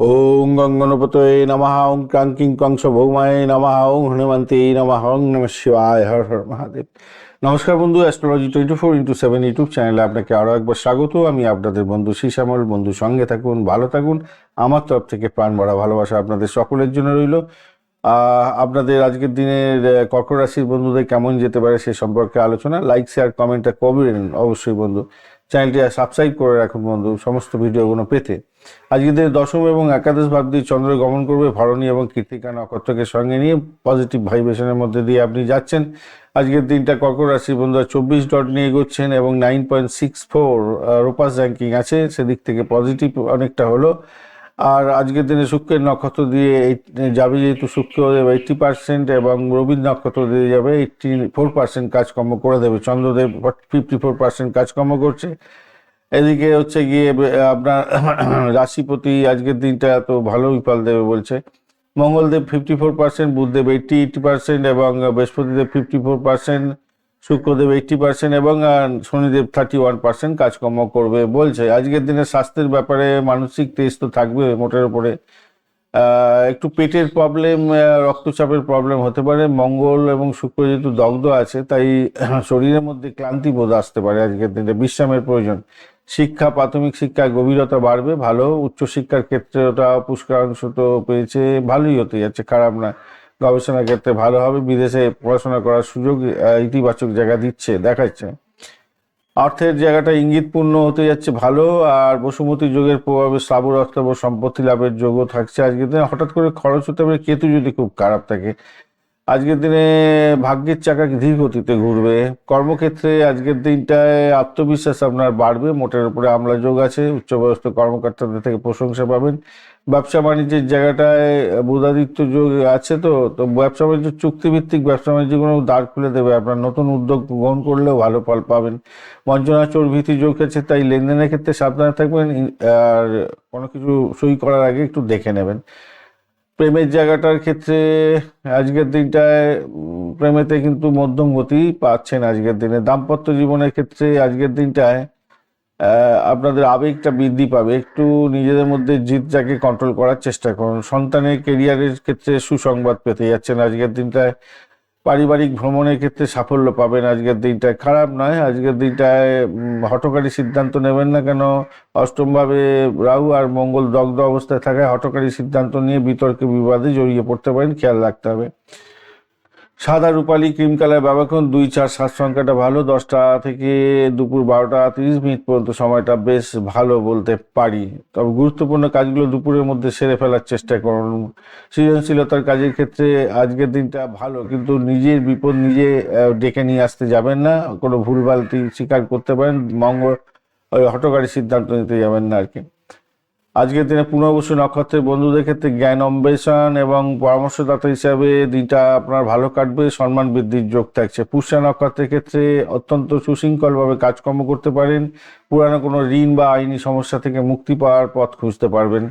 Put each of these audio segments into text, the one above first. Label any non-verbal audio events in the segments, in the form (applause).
ওং গঙ্গনপতয়ে নমঃ ওং ক্রাঙ্কিং কংস ভৌমায় নমঃ ওং হনুমন্তে নমঃ ওং নম শিবায় হর হর মহাদেব নমস্কার বন্ধু astrology twenty four into seven YouTube চ্যানেলে আপনাকে আরও একবার স্বাগত। আমি আপনাদের বন্ধু শ্রীশ্যামল বন্ধু সঙ্গে থাকুন ভালো থাকুন। আমার তরফ থেকে প্রাণ ভরা ভালোবাসা আপনাদের সকলের জন্য রইল। আপনাদের আজকের দিনের আহ, কর্কট রাশির বন্ধুদের কেমন যেতে পারে সে সম্পর্কে আলোচনা লাইক শেয়ার কমেন্টটা করবেন অবশ্যই বন্ধু। চ্যানেলটি সাবস্ক্রাইব করে রাখুন বন্ধু, সমস্ত ভিডিওগুলো পেতে। আজকের দিনে দশম এবং একাদশ ভাব দিয়ে চন্দ্র গমন করবে, ভরণী এবং কীর্তিকা নক্ষত্রকে সঙ্গে নিয়ে পজিটিভ ভাইব্রেশনের মধ্যে দিয়ে আপনি যাচ্ছেন। আজকের দিনটা কর্কট রাশি বন্ধুরা চব্বিশ ডট নিয়ে এগোচ্ছেন এবং নাইন পয়েন্ট সিক্স ফোর রোপাস র্যাঙ্কিং আছে, সেদিক থেকে পজিটিভ অনেকটা হলো। আর আজকের দিনে শুক্রের নক্ষত্র দিয়ে যাবে যেহেতু শুক্রদেব এইট্টি পার্সেন্ট এবং রবীন্দ্র নক্ষত্র দিয়ে যাবে এইট্টি ফোর পার্সেন্ট কাজকর্ম করে দেবে। চন্দ্রদেব ফিফটি ফোর পার্সেন্ট কাজকর্ম করছে। এদিকে হচ্ছে গিয়ে আপনার (clears throat) রাশিপতি আজকের দিনটা তো ভালোই ফল দেবে বলছে। Mangaldev fifty four percent Budhdev eighty eighty percent এবং Brihaspatidev fifty four percent Shukradev eighty percent এবং শনিদেব থার্টি ওয়ান পার্সেন্ট কাজকর্ম করবে বলছে। আজকের দিনে স্বাস্থ্যের ব্যাপারে মানসিক তেজ তো থাকবে মোটের উপরে। একটু পেটের প্রবলেম রক্তচাপের প্রবলেম হতে পারে। মঙ্গল এবং শুক্র যেহেতু দগ্ধ আছে, তাই (clears throat) শরীরের মধ্যে ক্লান্তি বোধ আসতে পারে আজকের দিনে। বিশ্রামের প্রয়োজন। শিক্ষা, প্রাথমিক শিক্ষার গভীরতা বাড়বে, ভালো। উচ্চশিক্ষার ক্ষেত্রে ওটা পুষ্করাংশ তো পেয়েছে, ভালোই হতে যাচ্ছে, খারাপ না। গবেষণার ক্ষেত্রে ভালোভাবে বিদেশে পড়াশোনা করার সুযোগ ইতিবাচক জায়গা দিচ্ছে, দেখাচ্ছে। অর্থের জায়গাটা ইঙ্গিতপূর্ণ হতে যাচ্ছে ভালো, আর বসুমতী যোগের প্রভাবে স্থাবর অর্থ ও সম্পত্তি লাভের যোগও থাকছে আজকের দিনে। হঠাৎ করে খরচ হতে পারে, কেতু যদি খুব খারাপ থাকে আজকের দিনে ভাগ্যের চাকা ধীর গতিতে ঘুরবে। কর্মক্ষেত্রে আজকের দিনটায় আত্মবিশ্বাস আপনার বাড়বে। মোটের উপরে আমলা যোগ আছে। উচ্চবয়স্ক কর্মকর্তাদের থেকে প্রশংসা পাবেন। ব্যবসা বাণিজ্যের জায়গাটায় বুধাদিত্য যোগ আছে তো তো ব্যবসা বাণিজ্য, চুক্তিভিত্তিক ব্যবসা বাণিজ্যগুলো দ্বার খুলে দেবে। আপনার নতুন উদ্যোগ গ্রহণ করলেও ভালো ফল পাবেন। বঞ্চনা চোর ভীতি যোগ আছে, তাই লেনদেনের ক্ষেত্রে সাবধানে থাকবেন। আর কোনো কিছু সই করার আগে একটু দেখে নেবেন। প্রেমের জায়গাটার ক্ষেত্রে আজকের দিনটায় প্রেমেতে কিন্তু মধ্যম গতি পাচ্ছেন আজকের দিনে। দাম্পত্য জীবনের ক্ষেত্রে আজকের দিনটায় আপনাদের আবেগটা বৃদ্ধি পাবে। একটু নিজেদের মধ্যে জিদটাকে কন্ট্রোল করার চেষ্টা করুন। সন্তানের কেরিয়ারের ক্ষেত্রে সুসংবাদ পেতে যাচ্ছেন আজকের দিনটায়। পারিবারিক ভ্রমণের ক্ষেত্রে সাফল্য পাবেন। আজকের দিনটায় খারাপ নয়, আজকের দিনটায় হটকারী সিদ্ধান্ত নেবেন না কেন? অষ্টমভাবে রাহু আর মঙ্গল দগ্ধ অবস্থায় থাকায় হটকারী সিদ্ধান্ত নিয়ে বিতর্কে বিবাদে জড়িয়ে পড়তে পারেন, খেয়াল রাখতে হবে। সাদা রূপালি ক্রিম কালার ব্যবহার দুই চার সাত সংখ্যাটা ভালো। দশটা থেকে দুপুর বারোটা তিরিশ মিনিট পর্যন্ত সময়টা বেশ ভালো বলতে পারি। তবে গুরুত্বপূর্ণ কাজগুলো দুপুরের মধ্যে সেরে ফেলার চেষ্টা করুন। সৃজনশীলতার কাজের ক্ষেত্রে আজকের দিনটা ভালো, কিন্তু নিজের বিপদ নিজে ডেকে নিয়ে আসতে যাবেন না। কোনো ভুলভালটি স্বীকার করতে পারেন। মঙ্গল, ওই হটকারী সিদ্ধান্ত নিতে যাবেন না আর কি। আজকের দিনে পুনর্বসু নক্ষত্রের বন্ধুদের ক্ষেত্রে জ্ঞান অন্বেষণ এবং পরামর্শদাতা হিসাবে দিনটা আপনার ভালো কাটবে, সম্মান বৃদ্ধির যোগ থাকছে। পুষ্যা নক্ষত্রের ক্ষেত্রে অত্যন্ত সুশৃঙ্খলভাবে কাজকর্ম করতে পারেন, পুরানো কোনো ঋণ বা আইনি সমস্যা থেকে মুক্তি পাওয়ার পথ খুঁজতে পারবেন,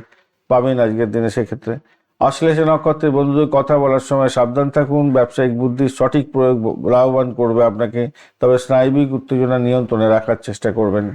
পাবেন আজকের দিনে সেক্ষেত্রে। অশ্লেষা নক্ষত্রের বন্ধুদের কথা বলার সময় সাবধান থাকুন, ব্যবসায়িক বুদ্ধির সঠিক প্রয়োগ লাভবান করবে আপনাকে, তবে স্নায়বিক উত্তেজনা নিয়ন্ত্রণে রাখার চেষ্টা করবেন।